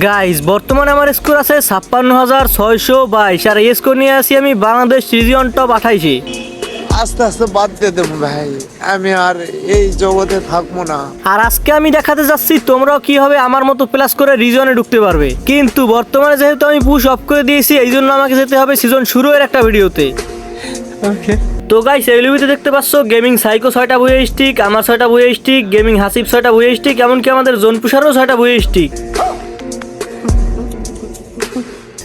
Guys বর্তমানে আমার score আছে ছাপ্পান্ন হাজার ছয়শো বাইশ। আর এই স্কোর নিয়ে আসি আমি বাংলাদেশ রিজিয়ন টপ আঠাইশে। আস্তে আস্তে বাদ দিয়ে দেবো ভাই। আমি আর এই জগতে থাকব না। আর আজকে আমি দেখাতে যাচ্ছি তোমরাও কি হবে আমার মতো প্লাস করে রিজনে ঢুকতে পারবে। কিন্তু বর্তমানে যেহেতু আমি পুশ অফ করে দিয়েছি এই জন্য আমাকে যেতে হবে সিজন শুরু এর একটা ভিডিওতে ওকে তো গাইস এই লিভিতে দেখতে পাচ্ছ গেমিং সাইকো ছয়টা বইয়ে স্টিক আমার ছয়টা বইয়ে স্টিক গেমিং হাসিব ছয়টা বইয়ে স্টিক এমনকি আমাদের জোন পুষারও ছয়টা বইয়ে স্টিক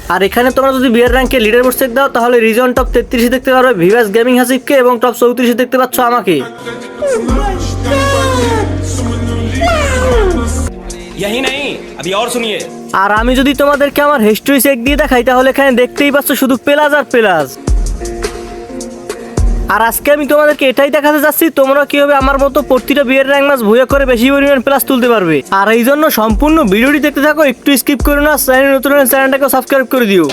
আর এখানে তোমরা যদি বিয়ার র্যাঙ্কে লিডার বোর্ড চেক দাও তাহলে রিজন টপ তেত্রিশে দেখতে পারবে ভিভাস গেমিং হাসিবকে এবং টপ চৌত্রিশে দেখতে পাচ্ছ আমাকে यही नहीं अभी और सुनिए আর আমি যদি তোমাদেরকে আমার হিস্ট্রি চেক দিয়ে দেখাই তাহলে এখানে দেখতেই পাচ্ছ শুধু পেলাজ আর পেলাজ আর আজকে আমি তোমাদেরকে এটাই দেখাতে যাচ্ছি, তোমরা কীভাবে আমার মতো প্রতিটা বিয়ের র্যাঙ্ক মাছ ভুয়া করে বেশি পরিমাণ প্লাস তুলতে পারবে। আর এই জন্য সম্পূর্ণ ভিডিওটি দেখতে থাকো, একটু স্কিপ করো না চ্যানেল নতুন চ্যানেলটাকে সাবস্ক্রাইব করে দিও।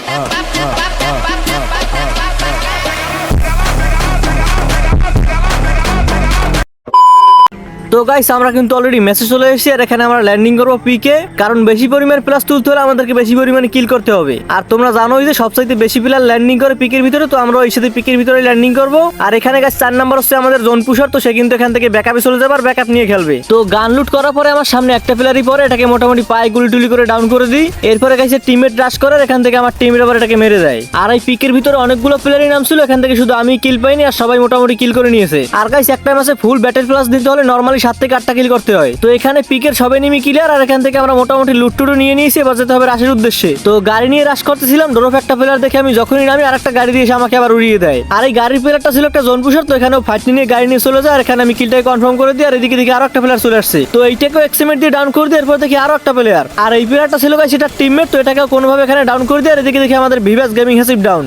তো গাইস আমরা কিন্তু অলরেডি মেসেজ চলে এসেছি আর এখানে আমরা ল্যান্ডিং করব পিকে কারণ বেশি পরিমাণ প্লাস তুলতে হলে আমাদেরকে বেশি পরিমাণে কিল করতে হবে। আর তোমরা জানোই যে সবচাইতে বেশি প্লেয়ার ল্যান্ডিং করে পিকের ভিতরে, তো আমরা ওই সাথে পিকের ভিতরে ল্যান্ডিং করব। আর এখানে গাছ চার নাম্বার হচ্ছে আমাদের জোন পুষার তো সে কিন্তু এখান থেকে ব্যাকআপে চলে যাবে আর ব্যাকআপ নিয়ে খেলবে। তো গান লুট করার পরে আমার সামনে একটা প্লেয়ারই পরে এটাকে মোটামুটি পায়ে গুলি টুলি করে ডাউন করে দিই। এরপরে গাইছে টিমমেট রাশ করে এখান থেকে আমার টিমের আবার এটাকে মেরে দেয়। আর এই পিকের ভিতরে অনেকগুলো প্লেয়ারই নাম ছিল, এখান থেকে শুধু আমি কিল পাইনি আর সবাই মোটামুটি কিল করে নিয়েছে। আর গাইস একটা ম্যাচে ফুল ব্যাটেল প্লাস দিতে হলে নর্মালি সাত থেকে আটটা কিল করতে হয়। তো এখানে পিকের সবাই নিমি ক্লিয়ার আর এখান থেকে আমরা মোটামুটি লুটটুটু নিয়ে নিয়েছি, এবার যেতে হবে রাশের উদ্দেশ্যে। তো গাড়ি নিয়ে রাশ করতেছিলাম ডোরফ একটা প্লেয়ার দেখে আমি যখনই নামি আর একটা গাড়ি দিয়ে এসে আমাকে আবার উড়িয়ে দেয়। আর এই গাড়ির প্লেয়ারটা ছিল একটা জোন তো এখানেও ফাইট নিয়ে গাড়ি নিয়ে চলে যায়, আর এখানে আমি কিলটাকে কনফার্ম করে দিই, আর এদিকে দিকে আরও একটা প্লেয়ার চলে আসছে। তো এইটাকেও এক্সিমেন্ট দিয়ে ডাউন করে দিই, এরপর দেখি আরও একটা প্লেয়ার আর এই প্লেয়ারটা ছিল সেটা টিমমেট তো এটাকে কোনোভাবে এখানে ডাউন করে দিই, আর এদিকে দেখি আমাদের ভিভাস গেমিং হ্যাসিভ ডাউন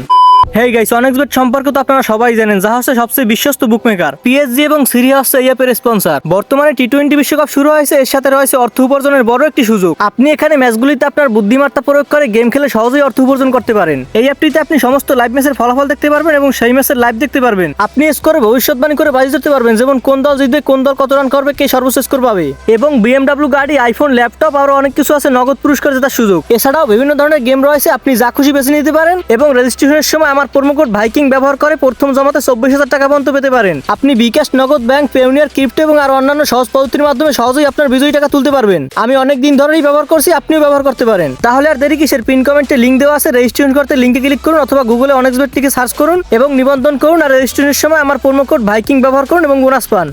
হেই গাইস অনেক্সবেট সম্পর্কে তো আপনারা সবাই জানেন যা হচ্ছে সবচেয়ে বিশ্বস্ত বুকমেকার পিএসজি এবং সিরিয়া হচ্ছে এই অ্যাপের স্পন্সর বর্তমানে টি টোয়েন্টি বিশ্বকাপ শুরু হয়েছে, এর সাথে রয়েছে অর্থ উপার্জনের বড় একটি সুযোগ। আপনি এখানে ম্যাচগুলিতে আপনার বুদ্ধিমত্তা প্রয়োগ করে গেম খেলে সহজেই অর্থ উপার্জন করতে পারেন। এই অ্যাপটিতে আপনি সমস্ত লাইভ ম্যাচের ফলাফল দেখতে পারবেন এবং সেই ম্যাচের লাইভ দেখতে পারবেন। আপনি স্কোরে ভবিষ্যৎবাণী করে বাজি ধরতে পারবেন, যেমন কোন দল জিতবে, কোন দল কত রান করবে, কে সর্বোচ্চ স্কোর পাবে। এবং বিএমডাব্লিউ গাড়ি আইফোন ল্যাপটপ আরও অনেক কিছু আছে নগদ পুরস্কার জেতার সুযোগ। এছাড়াও বিভিন্ন ধরনের গেম রয়েছে, আপনি যা খুশি বেছে নিতে পারেন এবং রেজিস্ট্রেশনের সময় আমার প্রোমোকোড ভাইকিং ব্যবহার করে প্রথম জমাতে চব্বিশ হাজার টাকা পর্যন্ত পেতে পারেন। আপনি বিকাশ, নগদ, ব্যাংক পেউনিয়ার ক্রিপ্টো এবং আর অন্যান্য সহজ পদ্ধতির মাধ্যমে সহজেই আপনার বিজয়ী টাকা তুলতে পারবেন। আমি অনেক দিন ধরেই ব্যবহার করছি, আপনিও ব্যবহার করতে পারেন। তাহলে আর দেরি কিসের? পিন কমেন্টে লিঙ্ক দেওয়া আছে রেজিস্ট্রেশন করতে লিঙ্কে ক্লিক করুন অথবা গুগলে অনেক লিখে সার্চ করুন এবং নিবন্ধন করুন আর রেজিস্ট্রেশনের সময় আমার প্রোমো কোড ভাইকিং ব্যবহার করুন এবং বোনাস পান।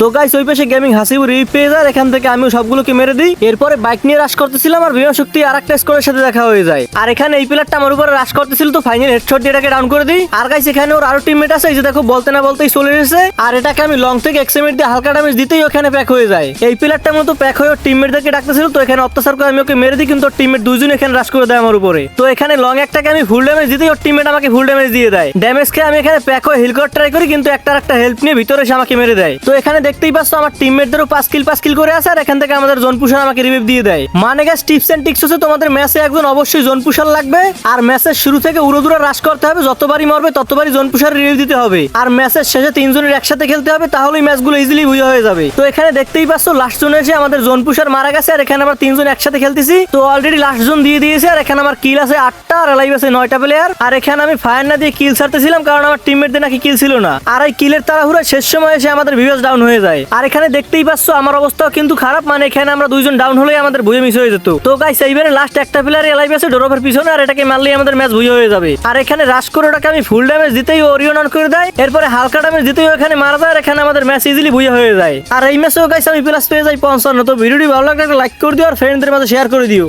তো গাইস ওই পাশে গেমিং হাসিবু রিভ পেয়ে যায়, এখান থেকে আমিও সবগুলোকে মেরে দিই। এরপরে বাইক নিয়ে রাশ করতেছিলাম আর বিমান শক্তি আর একটা স্কোরের সাথে দেখা হয়ে যায়। আর এখানে এই প্লেয়ারটা আমার উপরে রাশ করতেছিল, তো ফাইনাল হেডশট দিয়ে এটাকে ডাউন করে দিই। আর গাইস এখানে ওর আরও টিমমেট আছে, এই যে দেখো, বলতে না বলতেই চলে এসেছে। আর এটাকে আমি লং থেকে এক্সিমেট দিয়ে হালকা ড্যামেজ দিতেই ওখানে প্যাক হয়ে যায়। এই প্লেয়ারটার মতো প্যাক হয়ে ওর টিমমেটদেরকে ডাকতেছিল, তো এখানে অত্যাচার করে আমি ওকে মেরে দিই, কিন্তু ওর টিমমেট দুজন এখানে রাশ করে দেয় আমার উপরে। তো এখানে লং একটাকে আমি ফুল ড্যামেজ দিতেই ওর টিমমেট আমাকে ফুল ড্যামেজ দিয়ে দেয়। ড্যামেজ খেয়ে আমি এখানে প্যাক হয়ে হিল করার ট্রাই করি, কিন্তু একটা একটা হেল্প নিয়ে ভিতরে এসে আমাকে মেরে দেয়। তো এখানে দেখতেই পাচ্ছ আমার টিমমেটদেরও পাঁচ কিল পাঁচ কিল করে আছে, আর এখান থেকে আমাদের জোন পুষার আমাকে রিভিভ দিয়ে দেয়। মানে গ্যাস টিপস এন্ড টিক্স হচ্ছে তোমাদের ম্যাচে একজন অবশ্যই জোন পুষার লাগবে, আর ম্যাচের শুরু থেকে উড়োদুরা রাশ করতে হবে, যতবারই মরবে ততবারই জোন পুষার রিভিউ দিতে হবে। আর ম্যাচের শেষে তিনজনের একসাথে খেলতে হবে, তাহলেই ম্যাচগুলো ইজিলি বুঝে হয়ে যাবে। তো এখানে দেখতেই পাচ্ছ লাস্ট জোনে এসে আমাদের জোন পুষার মারা গেছে, আর এখানে আমরা তিনজন একসাথে খেলতেছি। তো অলরেডি লাস্ট জোন দিয়ে দিয়েছে, আর এখানে আমার কিল আছে আটটা, আর লাইভ আছে নয়টা প্লেয়ার আর এখানে আমি ফায়ার না দিয়ে কিল ছাড়তেছিলাম, কারণ আমার টিমমেটদের নাকি কিল ছিল না। আর এই কিলের তাড়াহুড়া শেষ সময় এসে আমাদের ভিউজ ডাউন হয়ে যায়। আর এখানে দেখতেই পাচ্ছ, আমার অবস্থাও কিন্তু খারাপ। মানে এখানে আমরা দুইজন ডাউন হলেই আমাদের ভুয়ে মিস হয়ে যেত। তো গাইস এইবারে লাস্ট একটা প্লেয়ার এলাইভ আছে ডোরফের পিছনে, আর এটাকে মারলেই আমাদের ম্যাচ ভুয়ে হয়ে যাবে। আর এখানে রাশ করে ওটাকে আমি ফুল ড্যামেজ দিতেই ওরিয়ন অন করে দেয়। এরপরে হালকা ড্যামেজ দিতেই এখানে মারা যায়, আর এখানে আমাদের ম্যাচ ইজিলি ভুয়ে হয়ে যায়। আর এই ম্যাচেও গাইস আমি প্লাস পেয়ে যাই পঞ্চান্ন। তো ভিডিওটি ভালো লাগলে লাইক করে দিও, আর ফ্রেন্ডদের মাঝে শেয়ার করে দিও।